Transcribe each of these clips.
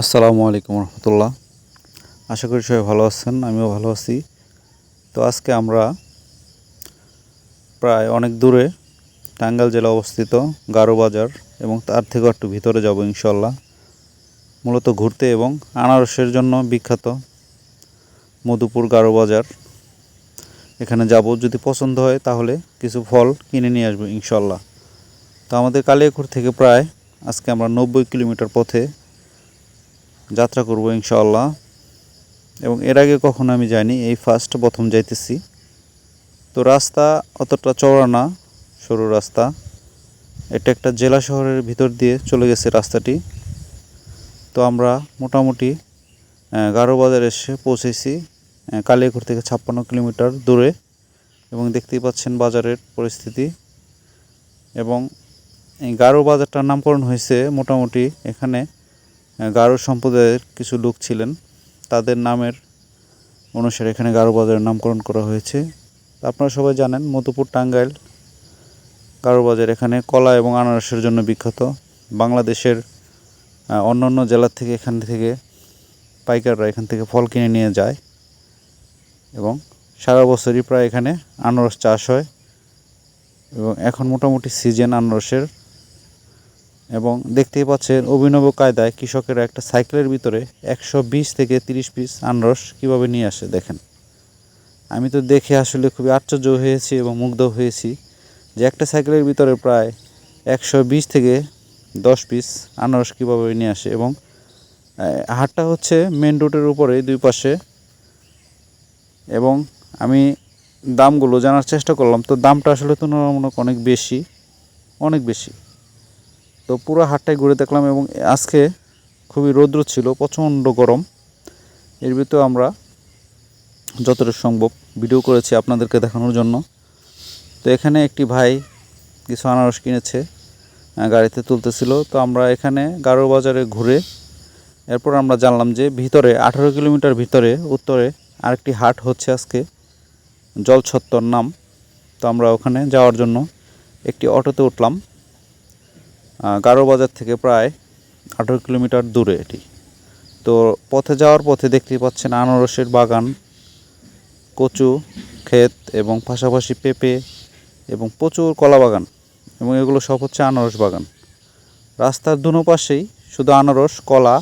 আসসালামু আলাইকুম রহমতুল্লাহ। আশা করি সবাই ভালো আছেন, আমিও ভালো আছি। তো আজকে আমরা প্রায় অনেক দূরে টাঙ্গাইল জেলা অবস্থিত গারো বাজার এবং তার থেকেও একটু ভিতরে যাব ইনশাল্লাহ মূলত ঘুরতে এবং আনারসের জন্য বিখ্যাত মধুপুর গারো বাজার। এখানে যাব, যদি পছন্দ হয় তাহলে কিছু ফল কিনে নিয়ে আসব ইনশাল্লাহ তো আমাদের কালিয়াকুর থেকে প্রায় আজকে আমরা নব্বই কিলোমিটার পথে যাত্রা করব ইনশাআল্লাহ। এবং এর আগে কখনো আমি যাইনি এই ফার্স্ট প্রথম যাইতেছি। তো রাস্তা অতটা চওড়া না সরু রাস্তা। এটা একটা জেলা শহরের ভিতর দিয়ে চলে গেছে রাস্তাটি। তো আমরা মোটামুটি গারো বাজার এসে পৌঁছেছি আহ, থেকে ছাপ্পান্ন কিলোমিটার দূরে। এবং দেখতেই পাচ্ছেন বাজারের পরিস্থিতি। এবং এই গারো বাজারটার নামকরণ হয়েছে মোটামুটি এখানে গারো সম্প্রদায়ের কিছু লোক ছিলেন। তাদের নামের অনুসারে এখানে গারো বাজারের নামকরণ করা হয়েছে। আপনারা সবাই জানেন, মধুপুর টাঙ্গাইল গারো বাজার এখানে কলা এবং আনারসের জন্য বিখ্যাত। বাংলাদেশের অন্যান্য জেলার থেকে এখান থেকে পাইকাররা এখান থেকে ফল কিনে নিয়ে যায় এবং সারা বছরই প্রায় এখানে আনারস চাষ হয় এবং এখন মোটামুটি সিজন আনারসের এবং দেখতেই পাচ্ছেন অভিনব কায়দায় কৃষকেরা একটা সাইকেলের ভিতরে একশো বিশ থেকে তিরিশ পিস আনারস কীভাবে নিয়ে আসে দেখেন। আমি তো দেখে আসলে খুবই আশ্চর্য হয়েছি এবং মুগ্ধ হয়েছি যে একটা সাইকেলের ভিতরে প্রায় একশো বিশ থেকে দশ পিস আনারস কীভাবে নিয়ে আসে এবং হাটটা হচ্ছে মেন রোডের উপরে দুই পাশে। এবং আমি দামগুলো জানার চেষ্টা করলাম, তো দামটা আসলে তুলনামূলক অনেক বেশি অনেক বেশি। তো পুরো হাটটাই ঘুরে দেখলাম এবং আজকে খুবই রৌদ্র ছিল, প্রচণ্ড গরম। এর ভিতরে আমরা যতটা সম্ভব ভিডিও করেছি আপনাদেরকে দেখানোর জন্য। তো এখানে একটি ভাই কিছু আনারস কিনেছে গাড়িতে তুলতেছিল। তো আমরা এখানে গারো বাজারে ঘুরে এরপর আমরা জানলাম যে ভিতরে, আঠারো কিলোমিটার ভিতরে, উত্তরে আরেকটি হাট হচ্ছে আজকে, জলছত্তর নাম। তো আমরা ওখানে যাওয়ার জন্য একটি অটোতে উঠলাম। গারো বাজার থেকে প্রায় আঠেরো কিলোমিটার দূরে এটি। তো পথে যাওয়ার পথে দেখতেই পাচ্ছেন আনারসের বাগান, কচু, ক্ষেত এবং পাশাপাশি পেঁপে এবং প্রচুর কলা বাগান এবং এগুলো সব হচ্ছে আনারস বাগান। রাস্তার দুনো পাশেই শুধু আনারস, কলা,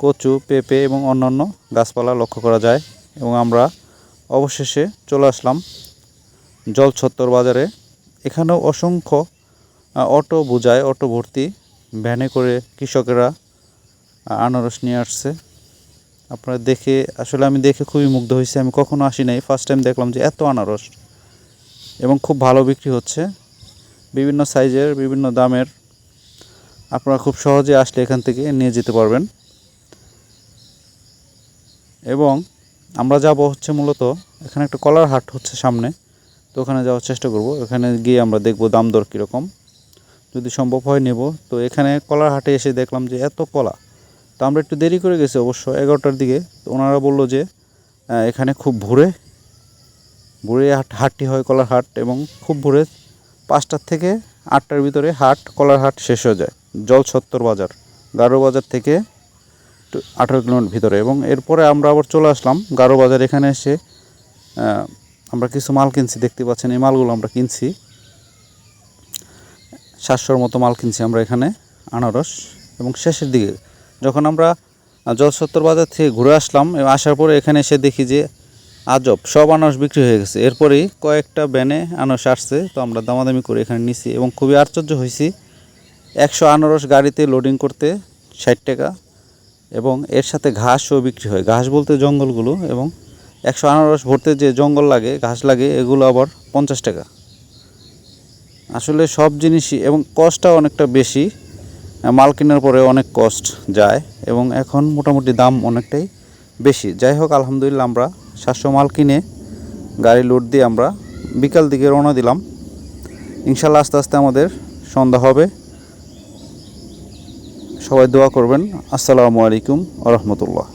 কচু, পেঁপে এবং অন্যান্য গাছপালা লক্ষ্য করা যায় এবং আমরা অবশেষে চলে আসলাম জলছত্তর বাজারে। এখানেও অসংখ্য অটো বোঝায়, অটো ভর্তি। ভ্যানে করে কৃষকেরা আনারস নিয়ে আসছে। আপনারা দেখে, আসলে আমি দেখে খুবই মুগ্ধ হয়েছি। আমি কখনো আসি নাই। ফার্স্ট টাইম দেখলাম যে এত আনারস। এবং খুব ভালো বিক্রি হচ্ছে। বিভিন্ন সাইজের, বিভিন্ন দামের। আপনারা খুব সহজে আসলে এখান থেকে নিয়ে যেতে পারবেন। এবং আমরা যাব হচ্ছে মূলত, এখানে একটা কলার হাট হচ্ছে সামনে। তো ওখানে যাওয়ার চেষ্টা করব। এখানে গিয়ে আমরা দেখব দাম দর কীরকম। যদি সম্ভব হয় নেব। তো এখানে কলার হাটে এসে দেখলাম যে এত কলা। তো আমরা একটু দেরি করে গেছি অবশ্য এগারোটার দিকে। তো ওনারা বলল যে এখানে খুব ভোরে ভোরে হাট হাটটি হয় কলার হাট এবং খুব ভোরে পাঁচটার থেকে আটটার ভিতরে হাট, কলার হাট শেষ হয়ে যায়। জল ছত্তর বাজার, গারো বাজার থেকে আঠারো কিলোমিটার ভিতরে এবং এরপরে আমরা আবার চলে আসলাম গারো বাজার। এখানে এসে আমরা কিছু মাল কিনছি, দেখতে পাচ্ছেন এই মালগুলো আমরা কিনছি। সাতশোর মতো মাল কিনছি আমরা এখানে, আনারস। এবং শেষের দিকে, যখন আমরা জলসত্তর বাজার থেকে ঘুরে আসলাম এবং আসার পরে এখানে এসে দেখি যে, আজব, সব আনারস বিক্রি হয়ে গেছে। এরপরেই কয়েকটা ব্যানে আনারস আসছে, তো আমরা দামাদামি করে এখানে নিছি এবং খুবই আশ্চর্য হয়েছি। একশো আনারস গাড়িতে লোডিং করতে ষাট টাকা এবং এর সাথে ঘাসও বিক্রি হয়। ঘাস বলতে জঙ্গলগুলো এবং একশো আনারস ভরতে যে জঙ্গল লাগে, ঘাস লাগে, এগুলো আবার পঞ্চাশ টাকা। আসলে সব জিনিসই, এবং কস্টটা অনেকটা বেশি মাল কেনার পরে অনেক কস্ট যায়, এবং এখন মোটামুটি দাম অনেকটাই বেশি। যাই হোক, আলহামদুলিল্লাহ আমরা সাতশো মাল কিনে গাড়ি লোড দিয়ে আমরা বিকাল দিকে রওনা দিলাম। ইনশাল্লাহ আস্তে আস্তে আমাদের সন্ধ্যা হবে। সবাই দোয়া করবেন। আসসালামু আলাইকুম রহমতুল্লাহ।